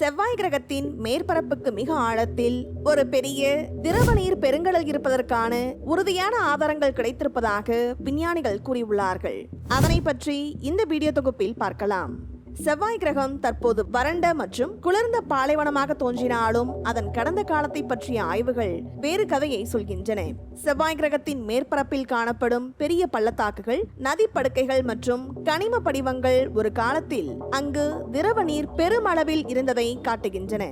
செவ்வாய் கிரகத்தின் மேற்பரப்புக்கு மிக ஆழத்தில் ஒரு பெரிய திரவ நீர் பெருங்கடல் இருப்பதற்கான உறுதியான ஆதாரங்கள் கிடைத்திருப்பதாக விஞ்ஞானிகள் கூறியுள்ளார்கள். அதனை பற்றி இந்த வீடியோ தொகுப்பில் பார்க்கலாம். செவ்வாய் கிரகம் தற்போது வறண்ட மற்றும் குளிர்ந்த பாலைவனமாக தோன்றினாலும் அதன் கடந்த காலத்தை பற்றிய ஆய்வுகள் வேறு கதையை சொல்கின்றன. செவ்வாய் கிரகத்தின் மேற்பரப்பில் காணப்படும் பெரிய பள்ளத்தாக்குகள் நதி படுக்கைகள் மற்றும் கனிம படிவங்கள் ஒரு காலத்தில் அங்கு திரவ நீர் பெருமளவில் இருந்ததை காட்டுகின்றன.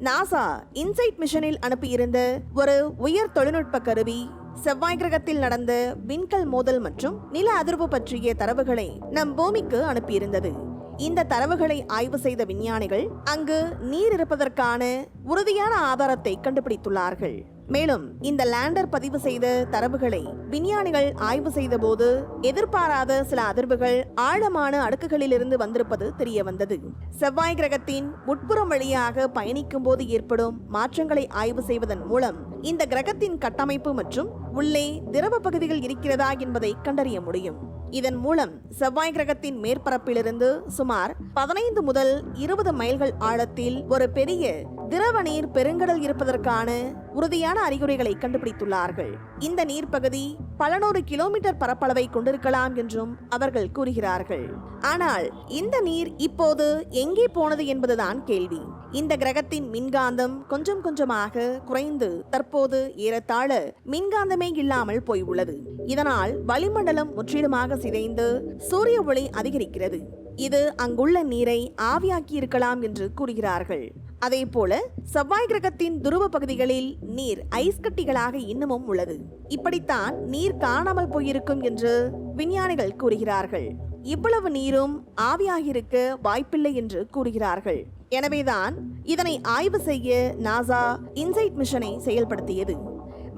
நாசா இன்சைட் மிஷனில் அனுப்பியிருந்த ஒரு உயர் தொழில்நுட்ப கருவி செவ்வாய் கிரகத்தில் நடந்த விண்கல் மோதல் மற்றும் நில அதிர்வு பற்றிய தரவுகளை நம் பூமிக்கு அனுப்பியிருந்தது. இந்த தரவுகளை ஆய்வு செய்த விஞ்ஞானிகள் அங்கு நீர் இருப்பதற்கான உறுதியான ஆதாரத்தை கண்டுபிடித்துள்ளார்கள். மேலும் இந்த லேண்டர் பதிவு செய்த தரவுகளை விஞ்ஞானிகள் ஆய்வு செய்தபோது எதிர்பாராத சில அதிர்வுகள் ஆழமான அடுக்குகளிலிருந்து வந்திருப்பது தெரிய வந்தது செவ்வாய் கிரகத்தின் உட்புறம் வழியாக பயணிக்கும் போது ஏற்படும் மாற்றங்களை ஆய்வு செய்வதன் மூலம் இந்த கிரகத்தின் கட்டமைப்பு மற்றும் உள்ளே திரவ பகுதிகள் இருக்கிறதா என்பதை கண்டறிய முடியும். இதன் மூலம் செவ்வாய் கிரகத்தின் மேற்பரப்பிலிருந்து சுமார் பதினைந்து முதல் இருபது மைல்கள் ஆழத்தில் ஒரு பெரிய திரவ நீர் பெருங்கடல் இருப்பதற்கான உறுதியான அறிகுறிகளை கண்டுபிடித்துள்ளார்கள். இந்த நீர்ப்பகுதி பல நூறு கிலோமீட்டர் பரப்பளவை கொண்டிருக்கலாம் என்றும் அவர்கள் கூறுகிறார்கள். ஆனால் இந்த நீர் இப்போது எங்கே போனது என்பதுதான் கேள்வி. இந்த கிரகத்தின் மின்காந்தம் கொஞ்சம் கொஞ்சமாக குறைந்து தற்போது ஏறத்தாழ மின்காந்தமே இல்லாமல் போய் உள்ளது இதனால் வளிமண்டலம் முற்றிலுமாக சிதைந்து சூரிய ஒளி அதிகரிக்கிறது. இது அங்குள்ள நீரை ஆவியாக்கி இருக்கலாம் என்று கூறுகிறார்கள். அதே போல செவ்வாய் கிரகத்தின் துருவ பகுதிகளில் நீர் ஐஸ் கட்டிகளாக இன்னமும் உள்ளது. இப்படித்தான் நீர் காணாமல் போயிருக்கும் என்று விஞ்ஞானிகள் கூறுகிறார்கள். இவ்வளவு நீரும் ஆவியாகியிருக்க வாய்ப்பில்லை என்று கூறுகிறார்கள். எனவேதான் இதனை ஆய்வு செய்ய நாசா இன்சைட் மிஷனை செயல்படுத்தியது.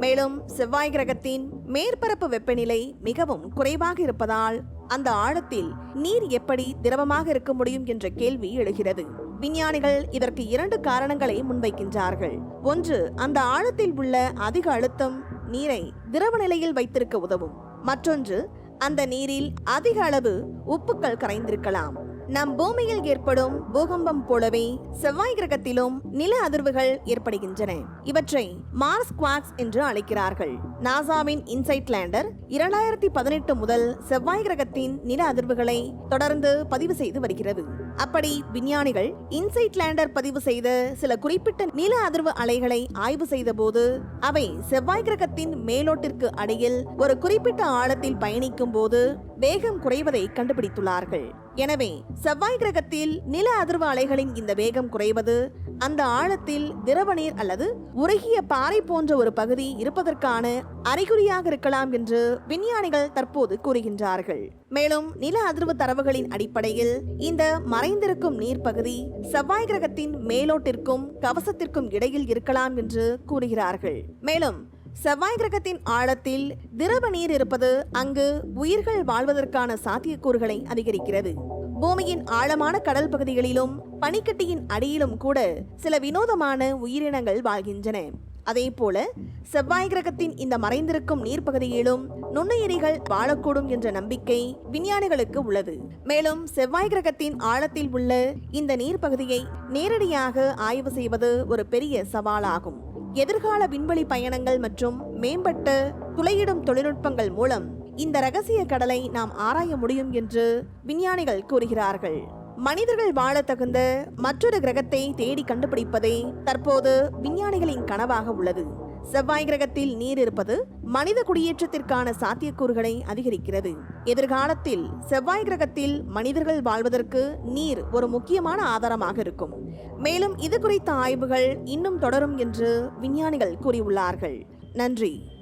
மேலும் செவ்வாய் கிரகத்தின் மேற்பரப்பு வெப்பநிலை மிகவும் குறைவாக இருப்பதால் அந்த ஆழத்தில் நீர் எப்படி திரவமாக இருக்க முடியும் என்ற கேள்வி எழுகிறது. விஞ்ஞானிகள் இதற்கு இரண்டு காரணங்களை முன்வைக்கின்றார்கள். ஒன்று அந்த ஆழத்தில் உள்ள அதிக அழுத்தம் நீரை திரவ நிலையில் வைத்திருக்க உதவும். மற்றொன்று அந்த நீரில் அதிக அளவு உப்புக்கள் கரைந்திருக்கலாம். நம் பூமியில் ஏற்படும் பூகம்பம் போலவே செவ்வாய் கிரகத்திலும் நில அதிர்வுகள் ஏற்படுகின்றன. இவற்றை மார்ஸ் குவாக்ஸ் என்று அழைக்கிறார்கள். நாசாவின் இன்சைட் லேண்டர் இரண்டாயிரத்தி பதினெட்டு முதல் செவ்வாய் கிரகத்தின் நில அதிர்வுகளை தொடர்ந்து பதிவு செய்து வருகிறது. அப்படி விஞ்ஞானிகள் இன்சைட் லேண்டர் பதிவு செய்த சில குறிப்பிட்ட நில அதிர்வு அலைகளை ஆய்வு செய்த போது அவை செவ்வாய் கிரகத்தின் மேலோட்டிற்கு அடியில் ஒரு குறிப்பிட்ட ஆழத்தில் பயணிக்கும் போது வேகம் குறைவதை கண்டுபிடித்துள்ளார்கள். எனவே செவ்வாய் கிரகத்தில் நில அதிர்வு அலைகளின் இந்த வேகம் குறைவது அந்த ஆழத்தில் திரவ நீர் அல்லது உருகிய பாறை போன்ற ஒரு பகுதி இருப்பதற்கான அறிகுறியாக இருக்கலாம் என்று விஞ்ஞானிகள் தற்போது கூறுகின்றார்கள். மேலும் நில அதிர்வு தரவுகளின் அடிப்படையில் இந்த மறைந்திருக்கும் நீர்ப்பகுதி செவ்வாய் கிரகத்தின் மேலோட்டிற்கும் கவசத்திற்கும் இடையில் இருக்கலாம் என்று கூறுகிறார்கள். மேலும் செவ்வாய் கிரகத்தின் ஆழத்தில் திரவ நீர் இருப்பது அங்கு உயிர்கள் வாழ்வதற்கான சாத்தியக்கூறுகளை அதிகரிக்கிறது. பூமியின் ஆழமான கடல் பகுதிகளிலும் பனிக்கட்டியின் அடியிலும் கூட சில வினோதமான உயிரினங்கள் வாழ்கின்றன. அதே போல செவ்வாய் கிரகத்தின் இந்த மறைந்திருக்கும் நீர்ப்பகுதியிலும் நுண்ணுயிரிகள் வாழக்கூடும் என்ற நம்பிக்கை விஞ்ஞானிகளுக்கு உள்ளது. மேலும் செவ்வாய் கிரகத்தின் ஆழத்தில் உள்ள இந்த நீர்ப்பகுதியை நேரடியாக ஆய்வு செய்வது ஒரு பெரிய சவாலாகும். எதிர்கால விண்வெளி பயணங்கள் மற்றும் மேம்பட்ட துளையிடும் தொழில்நுட்பங்கள் மூலம் இந்த ரகசிய கடலை நாம் ஆராய முடியும் என்று விஞ்ஞானிகள் கூறுகிறார்கள். மனிதர்கள் வாழ தகுந்த மற்றொரு கிரகத்தை தேடி கண்டுபிடிப்பதே தற்போது விஞ்ஞானிகளின் கனவாக உள்ளது. செவ்வாய் கிரகத்தில் நீர் இருப்பது மனித குடியேற்றத்திற்கான சாத்தியக்கூறுகளை அதிகரிக்கிறது. எதிர்காலத்தில் செவ்வாய் கிரகத்தில் மனிதர்கள் வாழ்வதற்கு நீர் ஒரு முக்கியமான ஆதாரமாக இருக்கும். மேலும் இது குறித்த ஆய்வுகள் இன்னும் தொடரும் என்று விஞ்ஞானிகள் கூறியுள்ளார்கள். நன்றி.